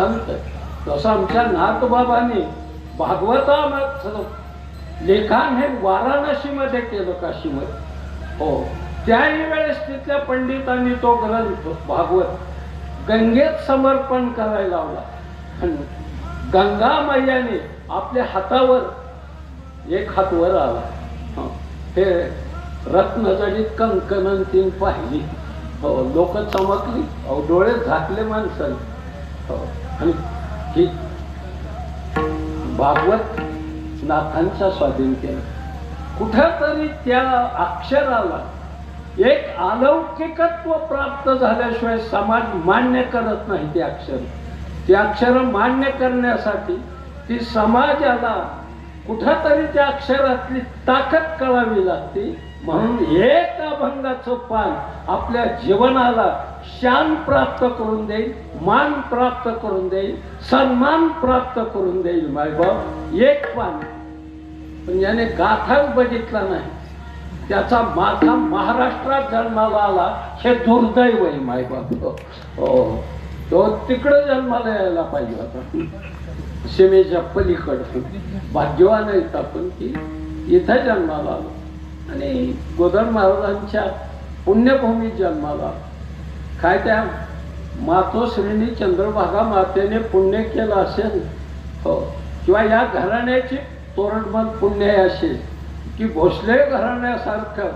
संत तसं आमच्या नाथबाबांनी भागवतामध्ये लेखान हे वाराणसीमध्ये केलं काशीमध्ये. हो त्याही वेळेस तिथल्या पंडितांनी तो ग्रंथ भागवत गंगेत समर्पण करायला लावला. आणि गंगा मैयाने आपल्या हातावर एक हात वर आला. हे रत्नजडीत कंकणन तीन पाहिली. हो लोक चमकली. अहो डोळे झाकले माणसाने. हो. आणि हे भागवत नाथांचा स्वाधीन केलं. कुठतरी त्या अक्षराला एक अलौकिकत्व प्राप्त झाल्याशिवाय समाज मान्य करत नाही ते अक्षर. ते अक्षर मान्य करण्यासाठी ती समाजाला कुठतरी त्या अक्षरातली ताकद कळावी लागते. म्हणून एक अभंगाचं पान आपल्या जीवनाला शान प्राप्त करून देईल मान प्राप्त करून देईल सन्मान प्राप्त करून देईल मायबाप एक पान. पण याने गाथा बघितला नाही. त्याचा माझा महाराष्ट्रात जन्माला आला हे दुर्दैव आहे मायबाप हो. तो तिकडं जन्माला यायला पाहिजे होता. सीमेच्या पलीकडं. भाग्यवान आहेत आपण की इथं जन्माला आलो. आणि गोधन महाराजांच्या पुण्यभूमीत जन्माला. काय त्या मातोश्रीनी चंद्रभागा मातेने पुण्य केलं असेल? हो. किंवा या घराण्याची तोरणमल पुण्य आहे असेल? की भोसले घराण्यासारखं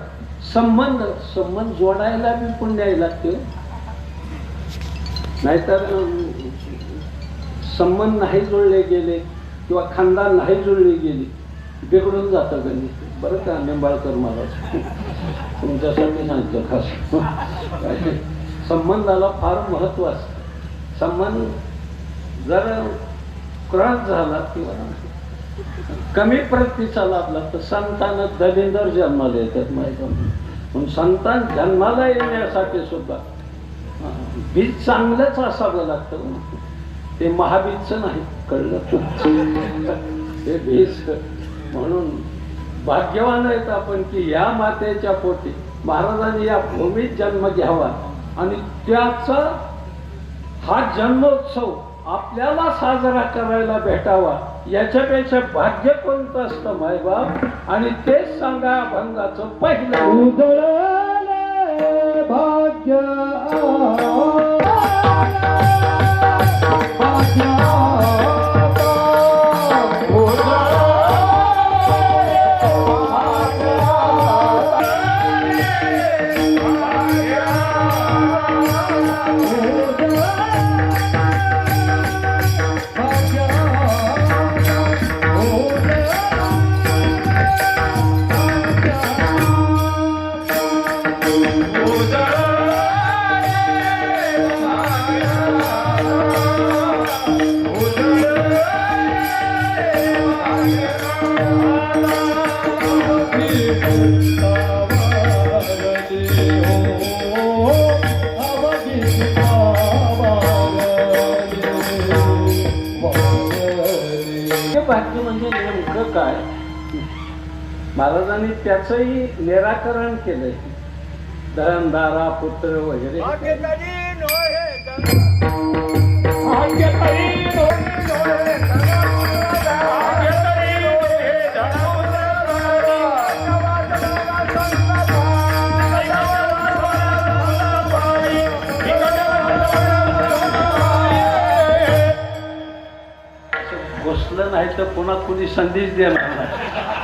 संबंध संबंध जोडायला बी पुण्याय लागते नाहीतर संबंध नाही जुळले गेले किंवा खानदान नाही जुळली गेली. बिघडून जातं गणित बरं का निंबाळकर महाराज? तुमच्यासाठी सांगतो खास. संबंधाला फार महत्त्व असतं. संबंध जर क्रॉस झाला किंवा कमी प्रतीचा लाभला तर संतान दलिंदर जन्माला येतात माहिती पण संतान जन्माला येण्यासाठी सुद्धा बीज चांगलंच असावं लागतं ते महाबीजचं नाही कळलं? ते बीज म्हणून भाग्यवान आहेत आपण की या मातेच्या पोटी महाराजांनी या भूमीत जन्म घ्यावा आणि त्याचा हा जन्मोत्सव आपल्याला साजरा करायला भेटावा याच्यापेक्षा भाग्य कोणतं असतं मायबाप? आणि तेच सांगा अभंगाचं पहिलं. भाग्य. महाराजांनी त्याचंही निराकरण केलंय. धरणदारा पुत्र वगैरे. घुसलं नाही तर पुन्हा कुणी संदेश देणार नाही.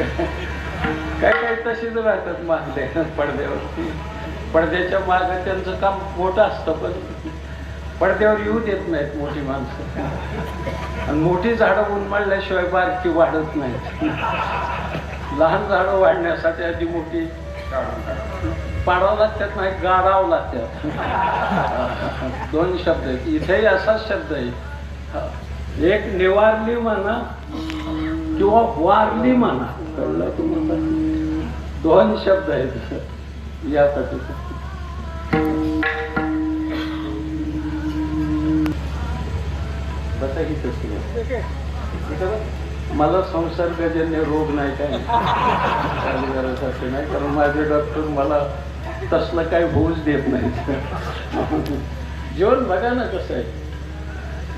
काय काय तशीच राहतात मागले पडद्यावरती. पडद्याच्या माग त्यांचं काम मोठं असतं पण पडद्यावर येऊ देत नाहीत मोठी माणसं. आणि मोठी झाडं उन्मळल्याशिवाय बारकी वाढत नाहीत. लहान झाडं वाढण्यासाठी आधी मोठी पाडावं लागतात नाही गाडावं लागतात. दोन शब्द आहेत. इथेही असाच शब्द आहे. एक निवारली म्हणा किंवा वारली म्हणा. कळलं तुम्हाला? दोन शब्द आहेत. यासाठी. बसा ही तशी मला संसर्गजन्य रोग नाही काय? काळजी नाही कारण माझे डॉक्टर मला तसलं काही होऊच देत नाही जीवन बघा ना कसं आहे.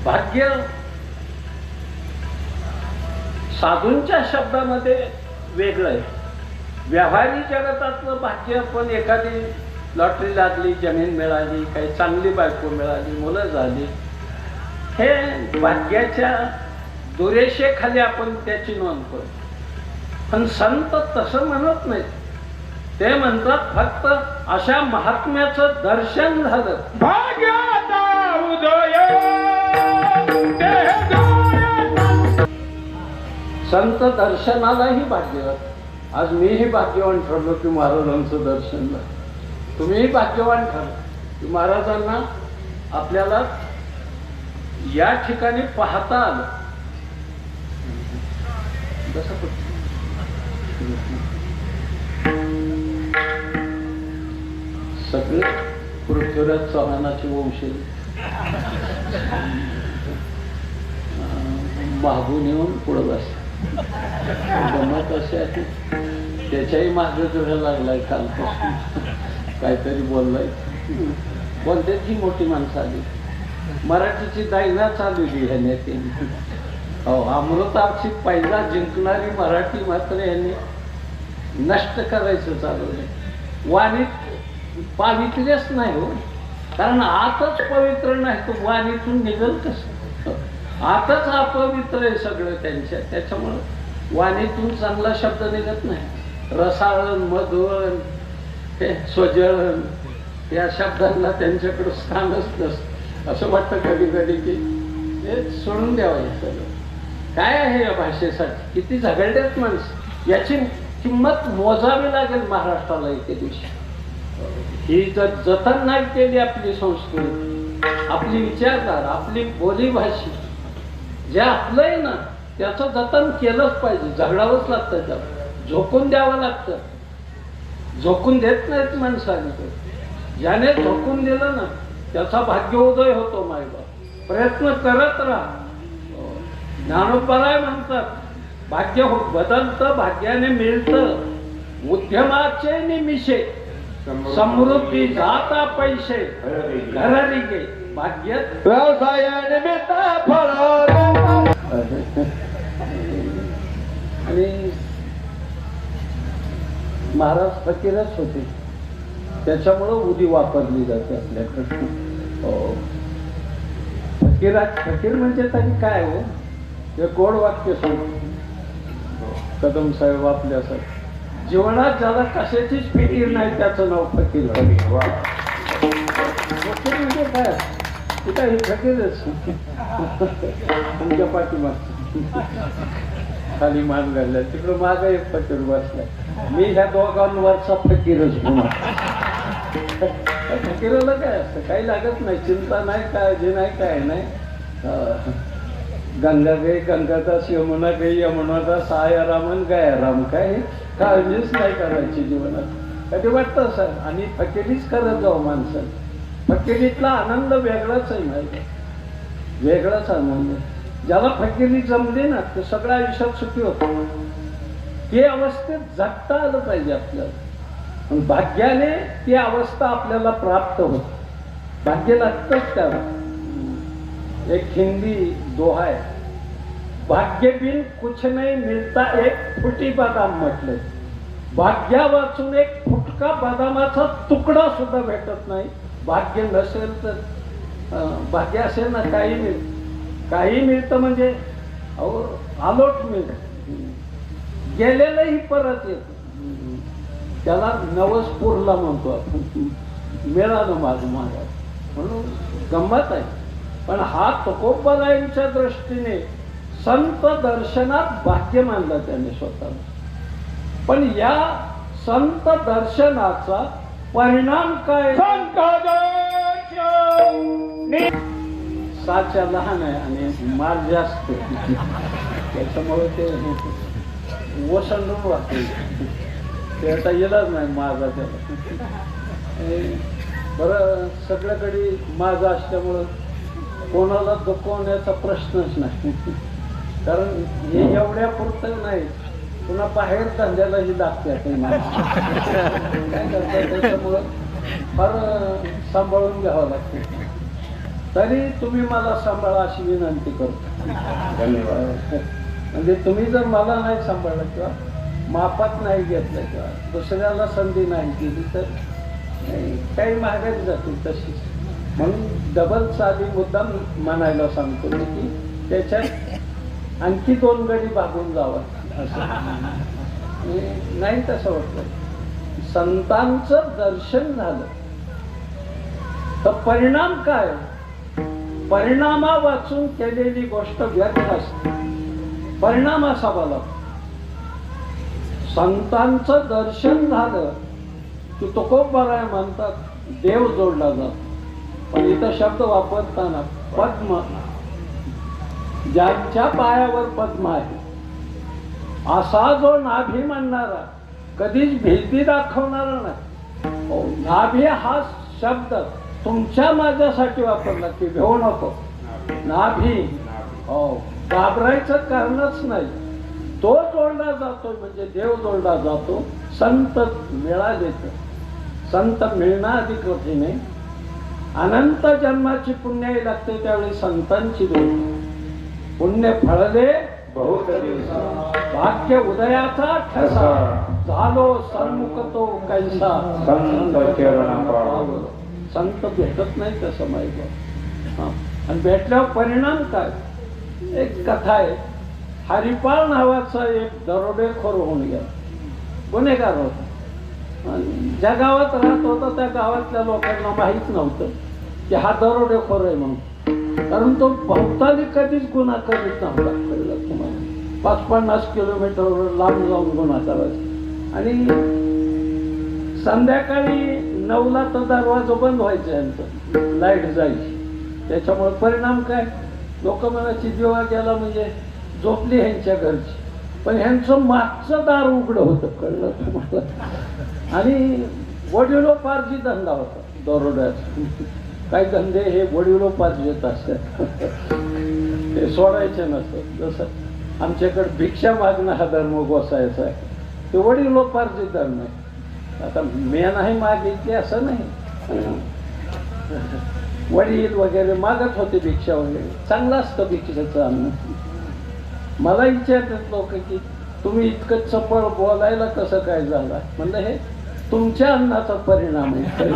भाग्य साधूंच्या शब्दामध्ये वेगळं आहे. व्यवहारी जगतातलं भाग्य पण एखादी लॉटरी लागली जमीन मिळाली काही चांगली बायको मिळाली मुलं झाली. हे भाग्याच्या दुरेषेखाली आपण त्याची नोंद करतो. पण संत तसं म्हणत नाही ते म्हणतात फक्त अशा महात्म्याचं दर्शन झालं. भाग्याचा उदय संत दर्शनालाही भाग्यवान आज मीही भाग्यवान ठरलो की महाराजांचं दर्शन झालं तुम्हीही भाग्यवान ठरलो की महाराजांना आपल्याला या ठिकाणी पाहता आलं. सगळे पृथ्वीराज चव्हाणाचे वंश मागून येऊन पुढं बसतात गमत अशी आहे. त्याच्याही मागे तुला लागलाय कालपासून काहीतरी बोललाय. पण त्याची मोठी माणसं आली. मराठीची दायना चालवली ह्या त्यांनी. हो अमृताची पहिला जिंकणारी मराठी मात्र यांनी नष्ट करायचं चालवलं वाणीत पावित्र्यच नाही हो. कारण आताच पवित्र नाही तो वाणीतून निघल कसं? आताच अपवित्र आहे सगळं त्यांच्या. त्याच्यामुळं वाणीतून चांगला शब्द निघत नाही. रसाळन मधुवण हे स्वजळन या शब्दांना त्यांच्याकडं स्थानच नसतं. असं वाटतं कधी कधी की हे सोडून द्यावं हे सगळं. काय आहे या भाषेसाठी? किती झगडल्यात माणसं. याची किंमत मोजावी लागेल महाराष्ट्राला एके दिवशी. ही जर जतन नाही केली आपली संस्कृती आपली विचारधारा आपली बोलीभाषी जे आपलं आहे ना त्याचं जतन केलंच पाहिजे. झगडावंच लागतं त्याला झोकून द्यावं लागतं. झोकून देत नाहीत माणसाने ज्याने झोकून दिलं ना त्याचा भाग्योदय होतो माईबा प्रयत्न करत राहा. हो. ज्ञानोपराय म्हणतात भाग्य हो बदलतं भाग्याने मिळतं. उद्यमाचे निमिषे. समृद्धी जाता पैसे घरारी गे भाग्य? व्यवसायानिमित्त फळ आणि महाराज फकीरच होते. त्याच्यामुळं उदी वापरली जाते आपल्याकडे. हो. फकीरा फकीर म्हणजे तरी काय हो? हे गोड वाक्य सांग. कदम साहेब आपल्यासाठी. जीवनात ज्याला कशाचीच फिकीर नाही त्याचं नाव फकीर फकीर म्हणजे काय? ते काय हे फकीरच. तुमच्या पाठीमाग खाली मान घालल्या. तिकडं माग एक फकीर बसलाय. मी ह्या दोघांवरचा फकीरच होणार फकीराला काय असतं? काही लागत नाही. चिंता नाही काळजी नाही काय नाही. गंगा गई गंगादास यमुना गई यमुनादास आया रामन गाया राम काय? काळजीच नाही करायची जीवनात. कधी वाटतं सर? आणि फकिरीच करत जाऊ माणसाने फकिरीतला आनंद वेगळाच आहे माहिती वेगळाच आनंद ज्याला फकिरी जमली ना ते सगळ्या आयुष्यात सुखी होतो ते अवस्थेत जगता आलं पाहिजे आपल्याला. भाग्याने ती अवस्था आपल्याला प्राप्त होत. भाग्य लागतंच त्याला. एक हिंदी दोहा आहे. भाग्य बिन कुछ नाही मिळता एक फुटी बदाम म्हटले. भाग्या वाचून एक फुटका बदामाचा तुकडा सुद्धा भेटत नाही. भाग्य नसेल तर भाग्य असेल ना काही मिळ काही मिळतं म्हणजे अहो आलोट मिळत. गेलेलंही परत येत. त्याला नवस पुरला म्हणतो आपण. मिळालं माझं माझा म्हणून गंमत आहे. पण हा तकोबरायांच्या दृष्टीने संत दर्शनात भाग्य मानलं त्याने स्वतःला. पण या संत दर्शनाचा परिणाम काय? साच्या लहान आहे आणि माल जास्त त्याच्यामुळे ते ओसंडून वाटते ते आता येलाच नाही माझा त्याला. बरं सगळ्याकडे माझा असल्यामुळं कोणाला दुखवण्याचा प्रश्नच नाही. कारण हे एवढ्या पुरतं नाही. पुन्हा बाहेर धंद्यालाही ही माणसं. काय करतात त्याच्यामुळं फार सांभाळून घ्यावं लागतं. तरी तुम्ही मला सांभाळा अशी विनंती करतो. धन्यवाद. म्हणजे तुम्ही जर मला नाही सांभाळलं किंवा मापात नाही घेतलं किंवा दुसऱ्याला संधी नाही दिली तर काही महागात जातील तशीच. म्हणून डबल साधी मुद्दाम म्हणायला सांगतो की त्याच्यात आणखी दोन गडी बागून जावं. असं नाही तसं वाटतं संतांचं दर्शन झालं. तर परिणाम काय? परिणामा वाचून केलेली गोष्ट व्यर्थ असते. परिणाम असावा लागतो. संतांचं दर्शन झालं की तो खूप बरा आहे म्हणतात देव जोडला जातो. पण इथं शब्द वापरताना पद्म ज्यांच्या पायावर पद्म आहे. असा जो नाभी म्हणणारा कधीच भीती दाखवणारा नाही. हो, नाभी हा शब्द तुमच्या माझ्यासाठी वापरला की घेऊ नको. नाभी. हो घाबरायचं कारणच नाही. तो जोडला जातो म्हणजे देव जोडला जातो संत मिळाले तर संत मिळणं अधिक कठीण आहे अनंत जन्माची पुण्याही लागते त्यावेळी संतांची जोड पुण्य फळले बहुत दिवसा भाग्य उदयाचा ठसा। झालो सन्मुख तो कैसा। संत चरण संत भेटत नाही तसं माहिती आणि भेटल्यावर परिणाम काय? एक कथा आहे. हरिपाळ नावाचा एक दरोडेखोर होऊन गेला. गुन्हेगार होता. ज्या गावात राहत होता त्या गावातल्या लोकांना माहीत नव्हतं की हा दरोडेखोर आहे म्हणून. कारण तो भोवताली कधीच गुन्हा करीत नव्हता तुम्हाला. पाच पन्नास किलोमीटरवर लांब जाऊन गुन्हा करायचा आणि संध्याकाळी नऊला तर दरवाजा बंद व्हायचा यांचं लाइट जायची त्याच्यामुळे परिणाम काय? लोक म्हणायची जेव्हा गेला म्हणजे झोपली ह्यांच्या घरची. पण ह्यांचं मागचं दार उघडं होतं कळलं तुम्हाला? आणि वडिलोपार्जित धंदा होता दरोड्याचा काय धंदे हे वडिलोपार्जित असतात. ते सोडायचे नसतात. जसं आमच्याकडे भिक्षा मागणं हा धर्म गोसायचा आहे. ते वडिलोपार्जित धर्म आहे आता मी नाही मागितली असं नाही. वडील वगैरे मागत होते भिक्षा वगैरे. चांगलं असतं भिक्षेचं अन्न मला विचारतात लोक की तुम्ही इतकं चपळ बोलायला कसं काय झालं? म्हणलं हे तुमच्या अन्नाचा परिणाम आहे.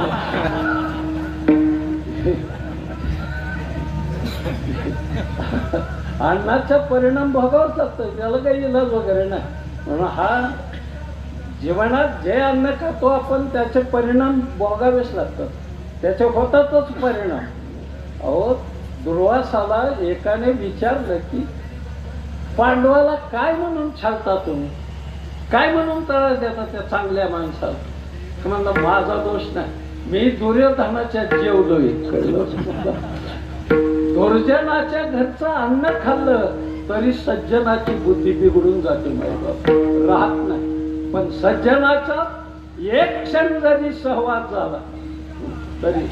अन्नाचा परिणाम भोगावाच लागतो त्याला काही इलाज वगैरे नाही. म्हणून हा जीवनात जे अन्न खातो आपण त्याचे परिणाम भोगावेच लागतात. त्याचे होतातच परिणाम. अहो दुर्वासाला एकाने विचारलं की पांडवाला काय म्हणून छालता तुम्ही? काय म्हणून त्रास देता त्या चांगल्या माणसाला? म्हणलं माझा दोष नाही. मी दुर्योधनाच्या जेवलो कळलं दुर्जनाच्या घरचं अन्न खाल्लं तरी सज्जनाची बुद्धी बिघडून जाते राहत नाही. पण सज्जनाचा एक क्षण जरी सहवास झाला तरी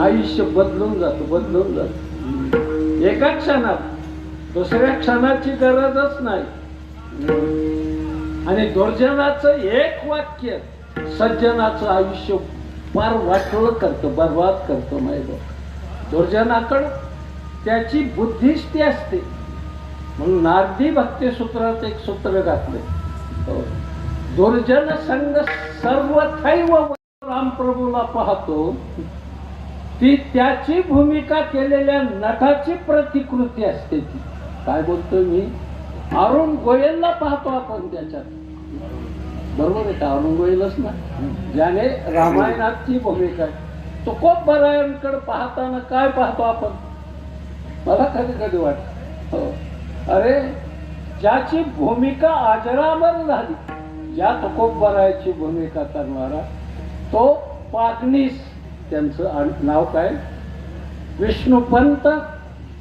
आयुष्य बदलून जातं बदलून जात. एका क्षणात दुसऱ्या क्षणाची गरजच नाही. आणि दुर्जनाचं एक वाक्य सज्जनाचं आयुष्य फार वाटोळ करतं बर्बाद करतं माहिती दुर्जनाकडं त्याची बुद्धिस्ती असते. म्हणून नारदी भक्ती सूत्रात एक सूत्र घातले हो. दुर्जन संघ सर्वथैव रामप्रभूला पाहतो. ती त्याची भूमिका केलेल्या नटाची प्रतिकृती असते ती. काय बोलतोय मी? अरुण गोयलला पाहतो आपण त्याच्यात. बरोबर आहे का? अरुण गोयलच ना? ज्याने रामायणाची भूमिका तो कोप बरायांकडे पाहताना काय पाहतो आपण? मला कधी कधी वाटत. हो. अरे ज्याची भूमिका आजरामर झाली ज्या तुकोबरायाची भूमिका करणारा तो पागनीस त्यांचं नाव काय? विष्णुपंत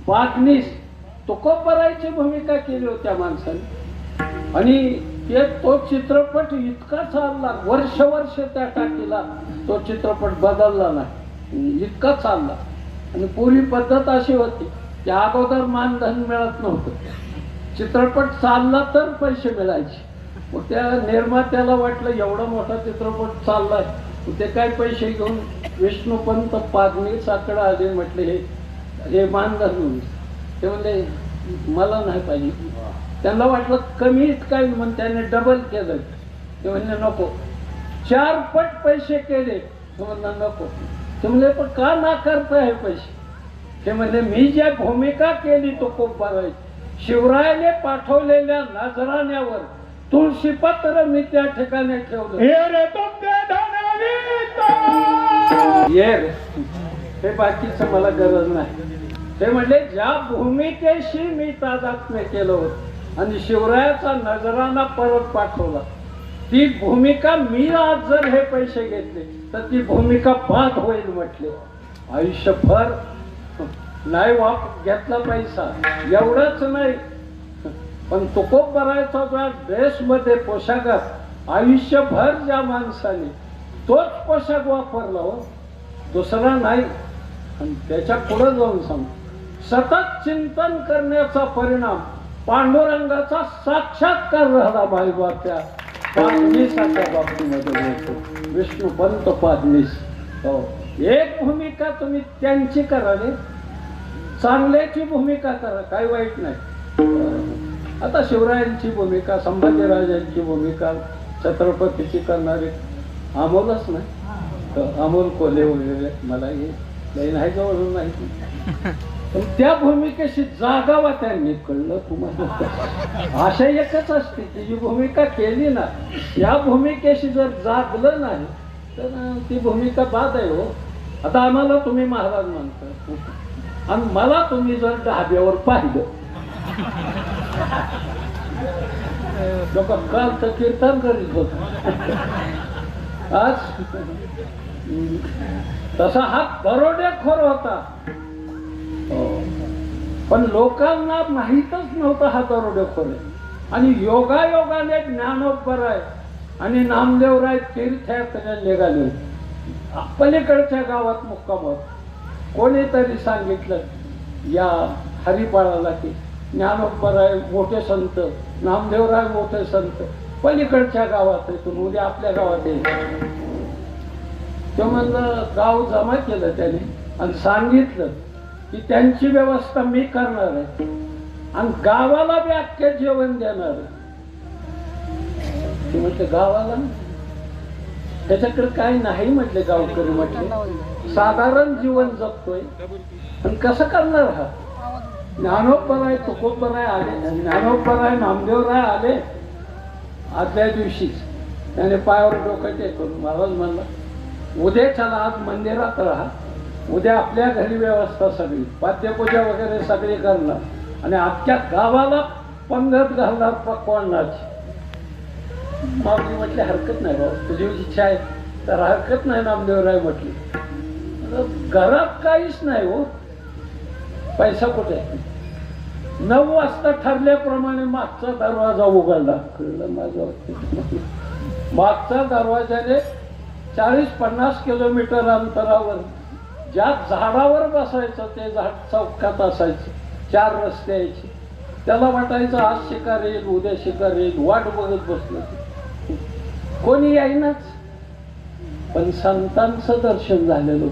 पागनीस तुकोबरायची भूमिका केली होत्या माणसाने. आणि ते तो चित्रपट इतका चालला वर्ष वर्ष त्या टाकीला तो चित्रपट बदलला नाही. इतका चालला. आणि पूर्वी पद्धत अशी होती. त्या अगोदर मानधन मिळत नव्हतं. चित्रपट चालला तर पैसे मिळायचे. मग त्या निर्मात्याला वाटलं एवढा मोठा चित्रपट चाललाय ते काय पैसे घेऊन विष्णुपंत पागणी साकडं आले म्हटले हे हे मानधन ते म्हणले मला नाही पाहिजे. त्यांना वाटलं कमीच काय म्हणून त्याने डबल केलं. ते म्हणले नको. चार पट पैसे केले. ते म्हणलं नको. ते म्हणले पण का नाकारताय हे पैसे? ते म्हणले मी ज्या भूमिका केली तो खूप बरं शिवरायाने पाठवलेल्या नजराण्यावर तुळशीपत्र मी त्या ठिकाणी ठेवलं. ये रे. हे बाकीचं मला गरज नाही. ते म्हणले ज्या भूमिकेशी मी तादात्म्य केलं होतं आणि शिवरायाचा नजराना परत पाठवला ती भूमिका मी आज जर हे पैसे घेतले तर ती भूमिका बाद होईल म्हटले. आयुष्यभर नाही वाप घेतला पैसा. एवढंच नाही. पण तुकोब भरायचा ज्या ड्रेसमध्ये पोशाखात. आयुष्यभर ज्या माणसाने तोच पोशाख वापरला हो दुसरा नाही. आणि त्याच्या पुढे जाऊन सांग सतत चिंतन करण्याचा परिणाम पांडुरंगाचा साक्षात्कार झाला माईबाप्या पादनीसाच्या बाबतीमध्ये होतो विष्णू पंत पादनीस हो. एक भूमिका तुम्ही त्यांची करावी चांगल्याची भूमिका करा काही वाईट नाही. आता शिवरायांची भूमिका संभाजीराजांची भूमिका छत्रपतीची करणारे अमोलच नाही. तर अमोल कोले वगैरे मला हे लई नाही जवळ नाही पण त्या भूमिकेशी जागावा त्यांनी कळलं तुम्हाला. आशा एकच असते की जी भूमिका केली ना या भूमिकेशी जर जागलं नाही तर ती भूमिका बाद आहे हो. आता आम्हाला तुम्ही महाराज म्हणता. आणि मला तुम्ही जर ढाब्यावर पाहिलं. लोक काल तर कीर्तन करीत होत. आज तसा हा दरोडेखोर होता. हो. पण लोकांना माहीतच नव्हता हा दरोडेखोर आहे आणि योगायोगाने ज्ञानोपर आहे. आणि नामदेवराय तीर्थयात्रेला निघाले. पलीकडच्या गावात मुक्काम होता कोणीतरी सांगितलं या हरिपाळाला की ज्ञानोबराय मोठे संत नामदेवराय मोठे संत पलीकडच्या गावात इथून उद्या आपल्या गावात येईल. ते म्हणलं गाव जमा केलं त्याने आणि सांगितलं की त्यांची व्यवस्था मी करणार आहे. आणि गावाला बी अख्ख्या जेवण देणार आहे. ते म्हणते गावाला? त्याच्याकडे काही नाही म्हटले गावकरी म्हटले. साधारण जीवन जगतोय. पण कसं करणार हा? ज्ञानोबराय आहे आले. ज्ञानोबराय नामदेवराय आले. आदल्या दिवशीच त्याने पायावर डोकं टेकून महाराज म्हणला उद्या चला आज मंदिरात राहा. उद्या आपल्या घरी व्यवस्था सगळी पाद्यपूजा वगैरे सगळी करणार. आणि आजच्या गावाला पंगत घालणार पकवानाची. मागणी म्हटली हरकत नाही बाबा तुझी इच्छा आहे. तर हरकत नाही नामदेवराय म्हटली. घरात काहीच नाही हो. पैसा कुठे? नऊ वाजता ठरल्याप्रमाणे मागचा दरवाजा उघडला. कळलं माझं मागचा दरवाजाने चाळीस पन्नास किलोमीटर अंतरावर ज्या झाडावर बसायचं ते झाड चौकात असायचं. चार रस्ते यायचे. त्याला वाटायचं आज शिकार येईल उद्या शिकार येईल. वाट बघत बसलं. कोणी येईनाच पण संतांचं दर्शन झालेलं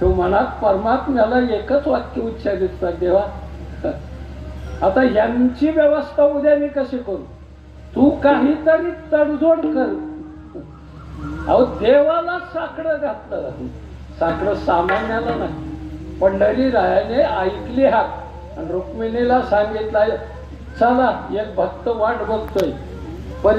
तो मनात परमात्म्याला एकच वाक्य उच्चारित देवा आता यांची व्यवस्था उद्या मी कशी करू? तू काहीतरी तडजोड कर. अहो देवाला साकडं घातलं साकडं सामान्याला नाही. पंढरी रायाने ऐकली हाक. आणि रुक्मिणीला सांगितलं चला एक भक्त वाट बघतोय. या.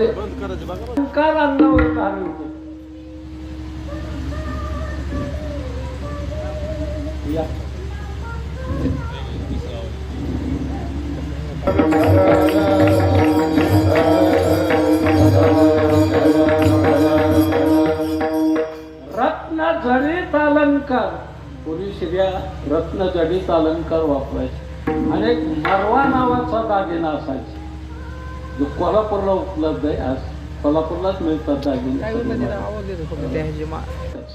रत्न जडीत अलंकार. पूर्वी स्त्रिया रत्न जडीत अलंकार वापरायचे. आणि एक मरवा नावाचा दागिना असायचा. जो कोल्हापूरला उपलब्ध आहे आज कोल्हापूरलाच मिळतात दागिने.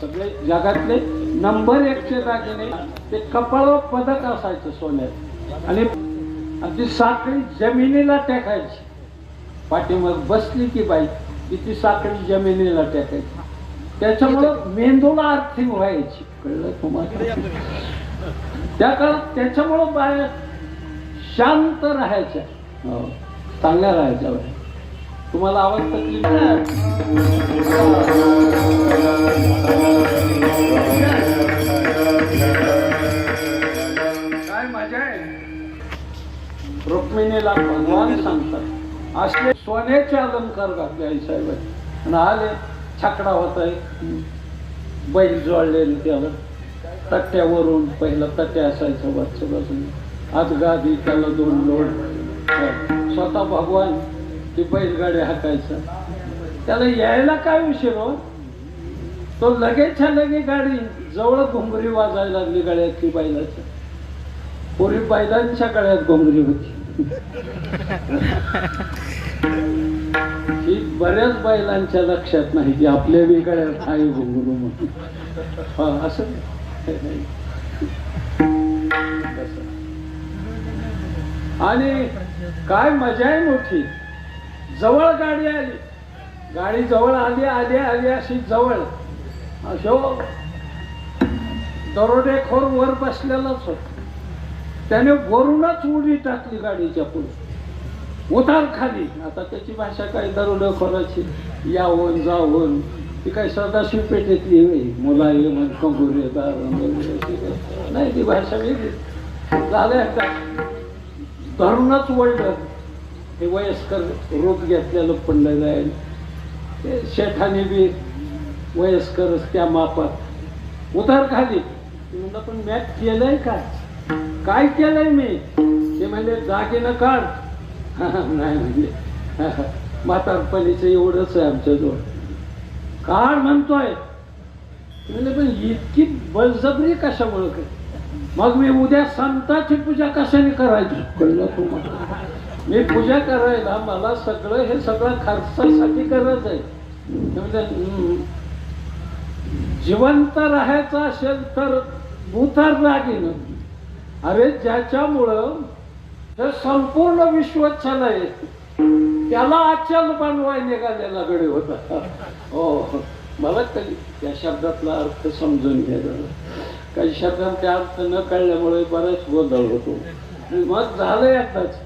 सगळे जगातले नंबर एकचे दागिने ते कपाळावर पदक असायचं सोन्यात. आणि ती साखळी जमिनीला टेकायची. पाठीमाग बसली की बाई की ती साखळी जमिनीला टाकायची. त्याच्यामुळं मेंदूला आर्थिक व्हायची. कळलं तुम्हाला? त्या काळात त्याच्यामुळं बाया शांत राहायच्या. हो, चांगल्या राहायच्या तुम्हाला आवाज तकलीफ काय मजा आहे? रुक्मिणीला भगवान सांगतात. असले सोन्याचे अलंकार घातले आई साहेब आणि आले छकडा होता एक बैल जोडलेले त्याला तट्ट्यावरून पहिला तट्ट्या असायचं वाच बसून आज गादी त्याला दोन लोड. स्वतः भगवान ती बैलगाडी हाकायचं. त्याला यायला काय उशीर हो? तो लगेचच्या लगे गाडी जवळ घुंगरी वाजायला लागली गळ्यातली बैलाच्या पूर्वी बैलांच्या गळ्यात घोंगरी होती. ही बऱ्याच बैलांच्या लक्षात नाही की आपल्या बी गळ्यात आहे घुंगरू म्हणून. हा, असं असं. आणि काय मजा आहे मोठी. जवळ गाडी आली. गाडी जवळ आली आली आली अशी जवळ. अशो दरोडेखोर वर बसलेलाच होता. त्याने वरूनच उडी टाकली गाडीच्या पुढे. उतार खाली. आता त्याची भाषा काय दरोडेखोराची? यावून जावन ती काय सदाशिव पेठेतली होई मुलायम कंगुरेदार नाही ती भाषा वेगळी. झालं तरुणच धरूनच वळलं हे वयस्कर रोग घेतलेलं पडलेलं आहे ते शेठाने बी वयस्करच त्या मापात उतार खाली. म्हणलं पण मॅच केलंय काय काय केलंय मी? ते म्हणजे जागेनं काढ. नाही म्हणजे म्हातारपणीचं एवढंच आहे आमच्याजवळ. काढ म्हणतोय. म्हणजे पण इतकी बळजबरी कशामुळं काय मग मी उद्या संताची पूजा कशाने करायची? कळलं तुम्हाला? मी पूजा करायला मला सगळं हे सगळं खर्चासाठी गरज आहे. म्हणजे, जिवंत राहायचं असेल तर भूतार लागेल अरे ज्याच्यामुळं हे संपूर्ण विश्व आहे. त्याला अचल बनवाय निघालेला गडे होता. हो, हो. मला कधी त्या शब्दातला अर्थ समजून घ्यायला काही शब्दांचे अर्थ न कळल्यामुळे बराच गोंधळ होतो. मग झालं आताच.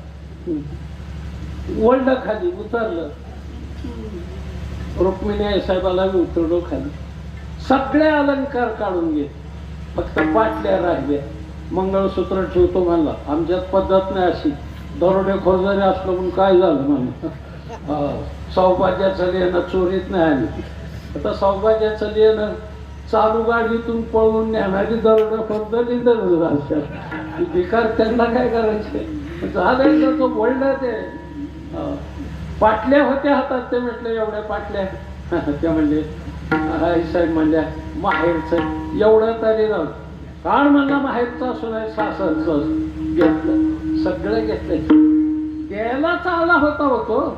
वळलं खाली उतरलं. रुक्मिणी आई साहेबाला मी उतरलो खाली. सगळे अलंकार काढून घे फक्त पाटल्या राहिल्या. मंगळसूत्र ठेवतो म्हणला. आमच्यात पद्धत नाही अशी. दरोडेखोर जरी असलो म्हणून काय झालं म्हणलं सौभाग्याचं लिहिणं चोरीत नाही आली. आता सौभाग्याचं लिहिणं चालू गाडीतून पळवून नेणारी दरोडेखोर फक्त दरोड असतात बेकार त्यांना काय करायचे? झालं तर तो बोलला ते. पाटल्या होत्या हातात ते म्हटलं एवढ्या पाटल्या. त्या म्हणले आई साहेब म्हणल्या माहेरचं एवढं तरी राहत काळ म्हणला माहेरचं असू नाही सासरचं घेतलं. सगळं घेतलं. द्यायलाच आला होता होतो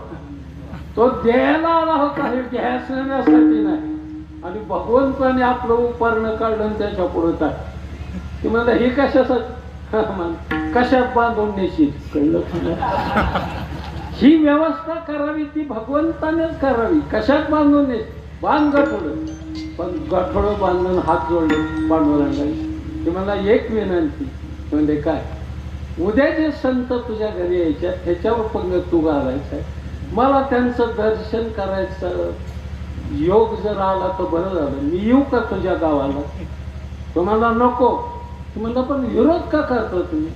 तो. द्यायला आला होता हे घ्यायसाठी नाही. आणि भगवंताने आपलं उपरणं काढलं त्याच्या पुढे टाक. ती म्हणलं हे कशासाठी कशात बांधून नेशील? कळलं ही व्यवस्था करावी ती भगवंतानेच करावी. कशात बांधून नेस बांध गठोडं. पण गठोडं बांधून हात जोडले पांडुरंगाई ते मला एक विनंती. म्हणजे काय? उद्या जे संत तुझ्या घरी यायच्या त्याच्यावर पण तू घालायचा आहे. मला त्यांचं दर्शन करायचं योग जर आला तर बरं झालं. मी येऊ का तुझ्या गावाला? तुम्हाला नको. तुम्हाला पण विरोध का करता तुम्ही?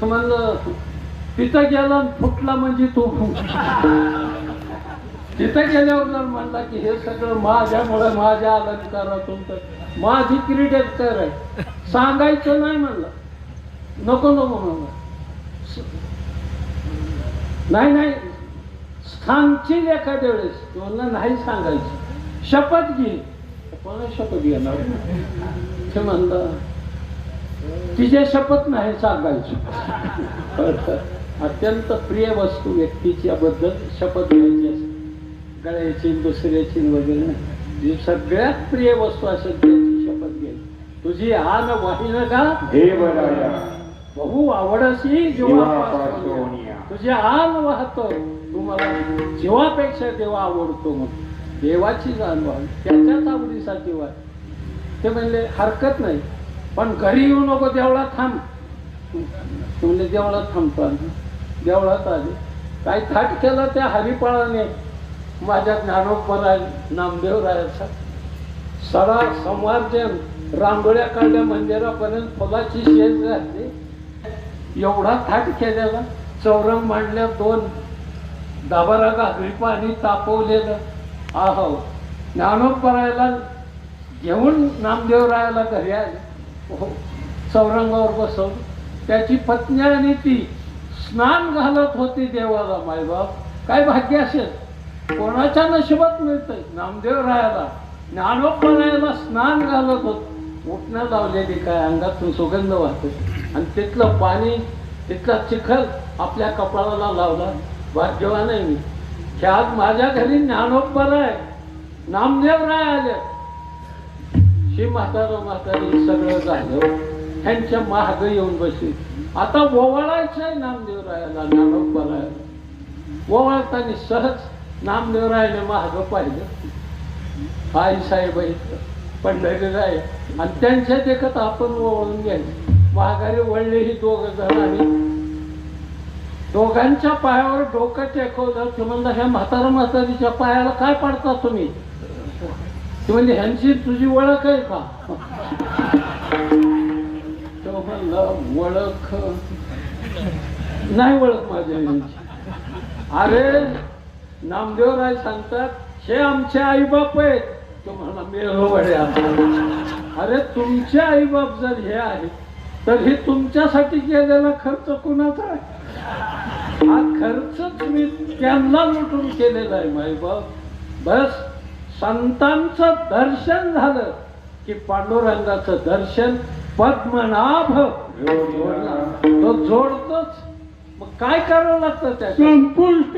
तुम्हाला तिथं गेला फुटला म्हणजे तो. तिथं गेल्यावर जर म्हणला की हे सगळं माझ्यामुळे माझ्या अलंकारातून तर माझी क्रीडेट कर आहे. सांगायचं नाही म्हणलं. नको नको म्हणलं. नाही नाही. सांगशील एखाद्या वेळेस? तुम्हाला नाही सांगायची. शपथ घे. कोणा शपथ घेणार? ते म्हणलं तिच्या शपथ नाही सांगायची. अत्यंत प्रिय वस्तू व्यक्तीच्या बद्दल शपथ घ्यायची असते. गळ्याची दुसऱ्याची वगैरे नाही. जी सगळ्यात प्रिय वस्तू असेल त्याची शपथ घ्यायची तुझी आन वाहिन का? बहु आवडशी जीवापासून. तुझे आन वाहतो. तुम्हाला जेव्हापेक्षा देवा आवडतो म्हणून. देवाची जाण त्याच्याच आवडीसाठी वाय. ते म्हणले हरकत नाही. पण घरी येऊ नको देवळात थांब. म्हणजे देवळात थांबतो आम्ही. देवळात आले. काही थाट केला त्या हरिपाळाने. माझ्या ज्ञानोपराय नामदेव रायाचा. सडा संवार्जन रांगोळ्या काढल्या मंदिरापर्यंत फुलाची शेज घातली एवढा थाट केलेला. चौरंग मांडल्या दोन. दाबारा घागरी पाणी तापवलेलं. आहो ज्ञानोपरायला घेऊन नामदेवरायाला घरी आले. हो चौरंगावर बसवलं. त्याची पत्नी आणि ती स्नान घालत होती देवाला. मायबाप काय भाग्य असेल? कोणाच्या नशिबात मिळतंय? नामदेवरायाला. ज्ञानोपरायाला स्नान घालत होत. उठणं लावलेली काय अंगातून सुगंध वाहते. आणि तिथलं पाणी तिथला चिखल आपल्या कपाळाला लावला. भाग्यवान आहे मी आज माझ्या घरी ज्ञानोपर आहे. नामदेवराय आले. श्री म्हातारा म्हातारी सगळं झालं. त्यांच्या महाग येऊन बसली. आता ओवाळायचं आहे नामदेवरायाला आहे. ओवाळताना सहज नामदेव रायाने महाग पाहिलं. आई साहेब पंढरीराय आणि त्यांच्या देखत आपण ओळून घ्यायचं. माघारी वळले ही दोघं जण आणि दोघांच्या पायावर डोकं टेकवलं. ते म्हणलं ह्या म्हातारा म्हातारीच्या पायाला काय पाडता तुम्ही? ते म्हणजे ह्यांची तुझी ओळख आहे का? तो म्हणला ओळख? नाही ओळख माझ्या यांची अरे नामदेवराय सांगतात हे आमचे आईबाप आहेत. तुम्हाला मेळवडे अरे तुमचे आईबाप जर हे आहेत तर हे तुमच्यासाठी केलेला खर्च कुणाचा आहे? हा खर्च तुम्ही त्यांना लुटून केलेला आहे माईबाप. बस संतांचं दर्शन झालं की पांडुरंगाचं दर्शन पद्मनाभ तो जोडतोच. मग काय करावं लागतं त्या संपुष्ट